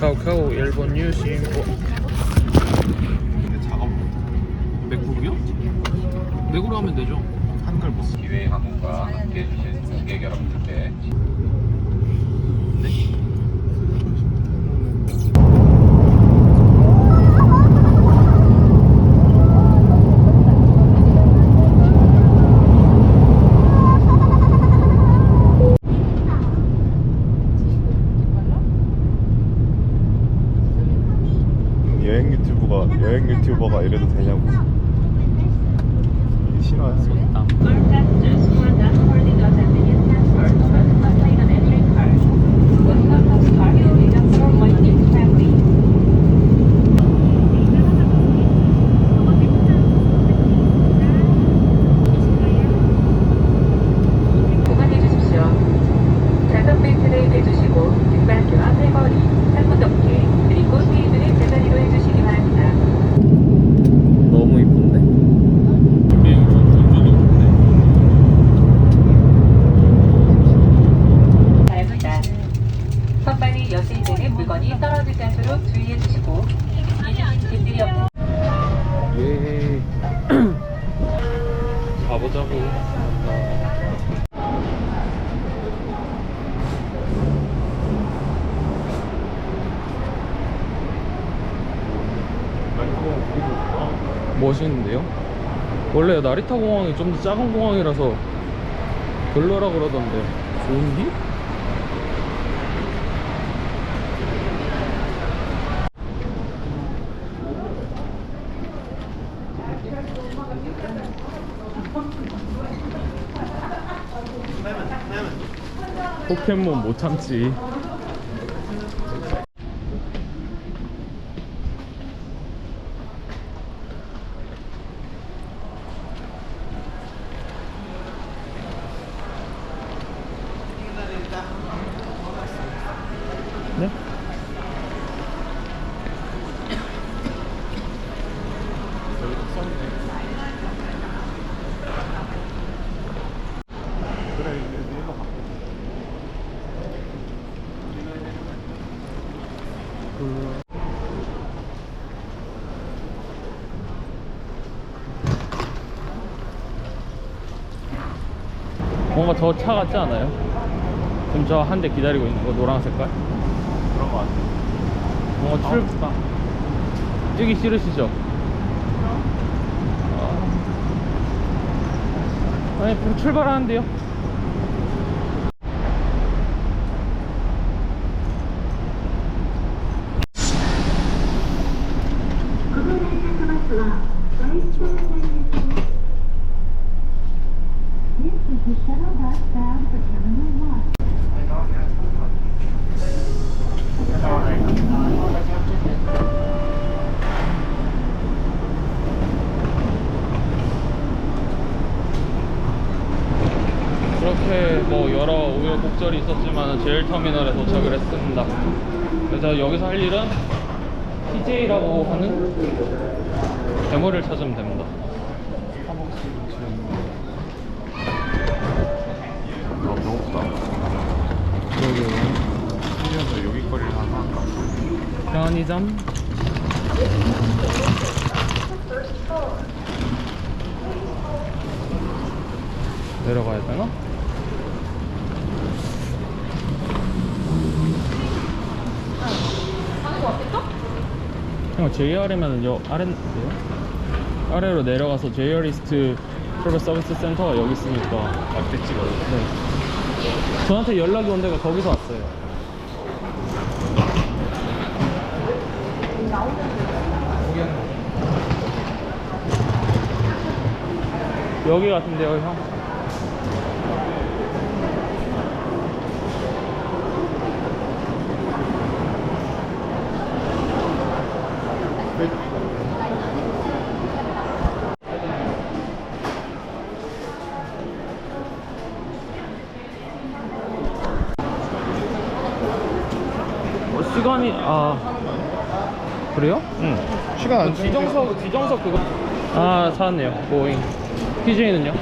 카오카오 일본 유심 근데 작업 맥북이요? 맥으로 하면 되죠 한글 못 써. 기외 항공과 함께 해주신 고객 여러분들께 여행 유튜버가 이래도 되냐고. 이게 신화였어. 아. Just for that holding a convenient transfer to the container entry card. Welcome postcard with for Lightning family. 보관해 주십시오. 작은 벨트를 매주시고 뒷발과 팔걸이, 상부 덮개, 그리고 테이블을 제자리로 해주시기 바랍니다. 너무 이쁜데? 비행이 좀 건조도 좋네. 바랍니다. 선반이 여실되는 물건이 떨어지지 않도록 주의해 주시고 이주신 집들이 없는 예 가보자고 멋있는데요? 원래 나리타 공항이 좀 더 작은 공항이라서 별로라 그러던데 좋은디? 포켓몬 못 참지 뭔가 저 차 같지 않아요? 지금 저 한 대 기다리고 있는 거 노란 색깔? 그런 거 같아. 뭔가 출 뛰기 싫으시죠? 아. 아니 출발하는데요? 그렇게 뭐 여러 우여곡절이 있었지만 제일 터미널에 도착을 했습니다. 그래서 여기서 할 일은 TJ라고 하는 대물을 찾으면 됩니다. 너 배고프다. 여기 쉬면서 여기 거리를 하나 할까? 편의점 내려가야 되나? 형 JR이면 여 아래인데요? 아래로 내려가서 JR 이스트 트래블 서비스 센터가 여기 있으니까 앞에 찍어요. 네. 저한테 연락이 온 데가 거기서 왔어요. 여기 같은데요, 형? 시간이 아 그래요? 응. 시간 안 지정석 지정석 그거 아 찾았네요 보잉 TJ는요?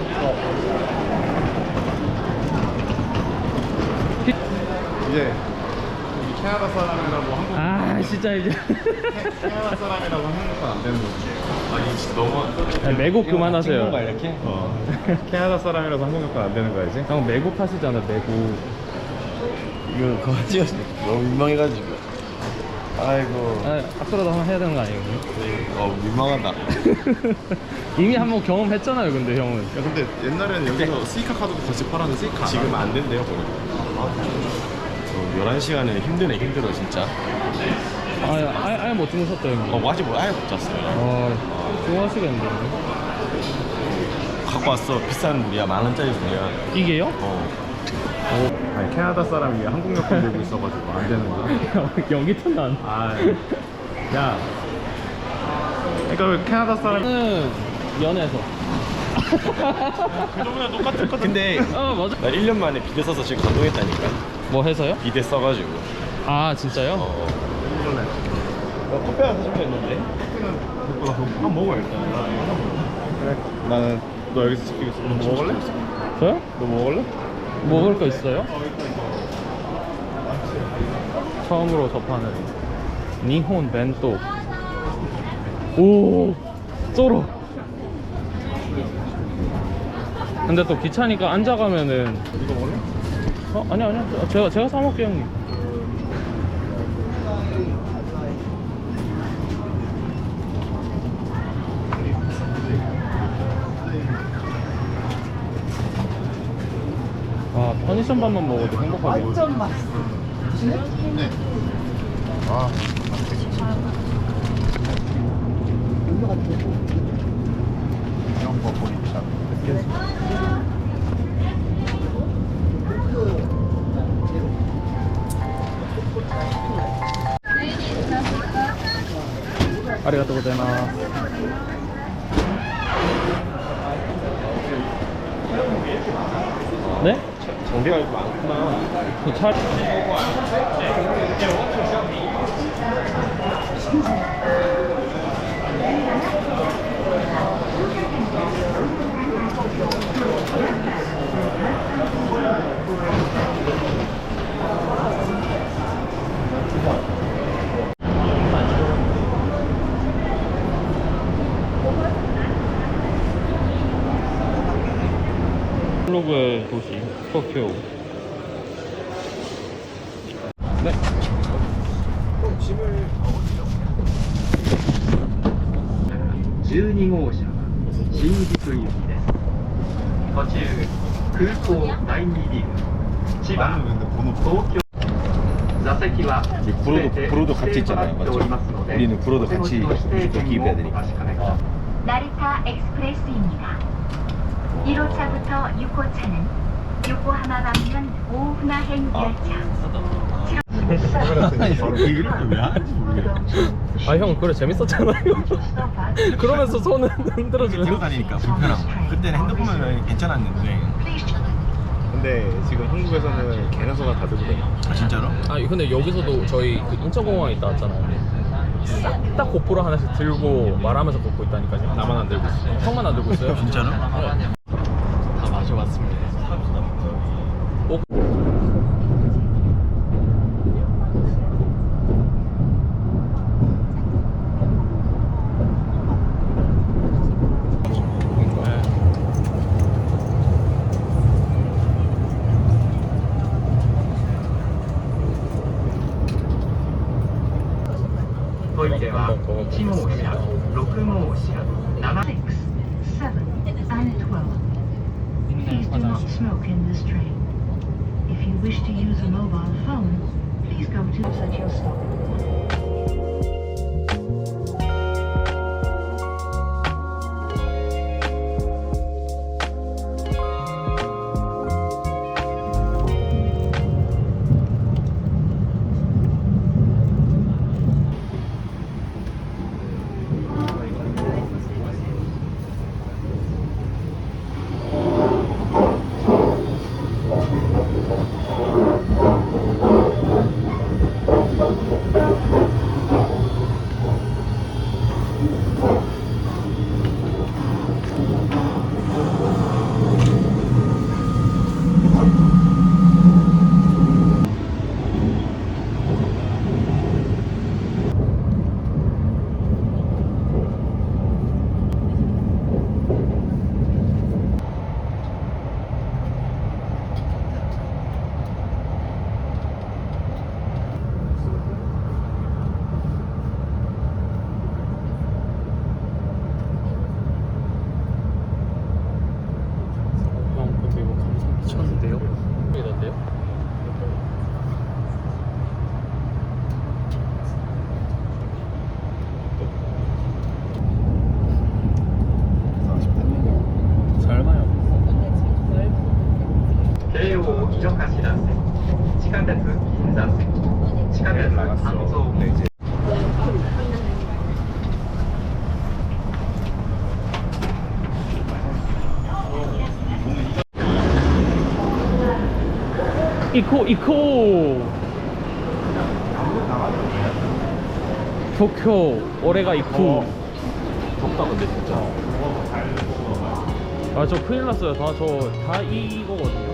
이제 캐나다 사람이라고 한국 아 진짜 이제 캐나다 사람이라고 한국은 안 되는 거지. 아니 진짜 너무 야, 매국 그만하세요 이렇게? 어. 캐나다 사람이라서 한국 여권 안 되는 거야지? 형 매국 하시잖아 매국 이거 찍었어. 너무 민망해가지고. 아이고. 아, 앞으로도 한번 해야 되는 거 아니에요? 어 민망하다. 야 이미 한번 경험했잖아요 근데 형은 근데 옛날에는 여기서 스이카 카드도 같이 팔았는데 스이카 지금 안 된대요 보니까. 어, 11시간은 힘드네 힘들어 진짜. 아예 아예, 아예 못 주무셨죠 형님? 어 아직 뭐 아예 못 잤어요. 아 좋아하시겠는데 갖고 왔어 비싼 물이야 만 원짜리 물이야. 이게요? 어. 아니 캐나다 사람이 한국 여권 들고 있어가지고 안 되는 거야. 여기도 난 아, 야. 그러니까 왜 캐나다 사람? 저는 연애에서 그 정도면 똑같을 거 근데 어 맞아 나 1년 만에 비대 써서 지금 감동했다니까. 뭐 해서요? 비대 써가지고. 아 진짜요? 어. 나 커피 하나 사주려 했는데. 한 먹어 일단. 그래. 나는 너 여기서 지키겠어. 너 먹을래? 저요? 너 먹을래? 먹을 거 있어요? 처음으로 접하는 니혼 벤또 오 쏘로 근데 또 귀찮으니까 앉아가면은 이거 먹을래? 어? 아니 아니요 저- 제가 제가 사 먹게요 형님 아 편의점 밥만 먹어도 행복하겠네 네. 아. 이런 거 보니까. 아리가또 고자이마스 그 차... 블로그의 도시 네 12号車新宿行きです途中空港第2リーグ千葉 나는 근데 번호 東京座席は 우리 구로도 全て 구로도 같이 指定とな 있잖아요, っておりますので 맞죠? 우리는 구로도 お手持 같이 ちの指定 무조건 券 기입해야 をお 되니까. 確かめください 나리타 엑스프레스입니다. 1호차부터 6호차는 요코하마 방면 오후나행 열차. 그 얘기를 왜 하는지 모르겠어. 아 형 그래 재밌었잖아요 그러면서 손을 흔들어주면 뛰어다니니까 불편한 거야. 그때는 핸드폰은 괜찮았는데. 근데 지금 한국에서는 개나소가 다 들고 아 진짜로? 아 근데 여기서도 저희 그 인천공항에 있다 왔잖아요 싹 다 고프로 하나씩 들고 말하면서 걷고 있다니까요 나만 안 들고 있어. 형만 안 들고 있어요? 진짜로? 네. トイレは1号車6号車7 6, 7, and 12. Please do not smoke in this train. If you wish to use a mobile phone, please go to at your stop. 이코 이코. 도쿄 올해가 이쿠. 덥다 근데 진짜. 아저 큰일 났어요. 다 저 다 이거거든요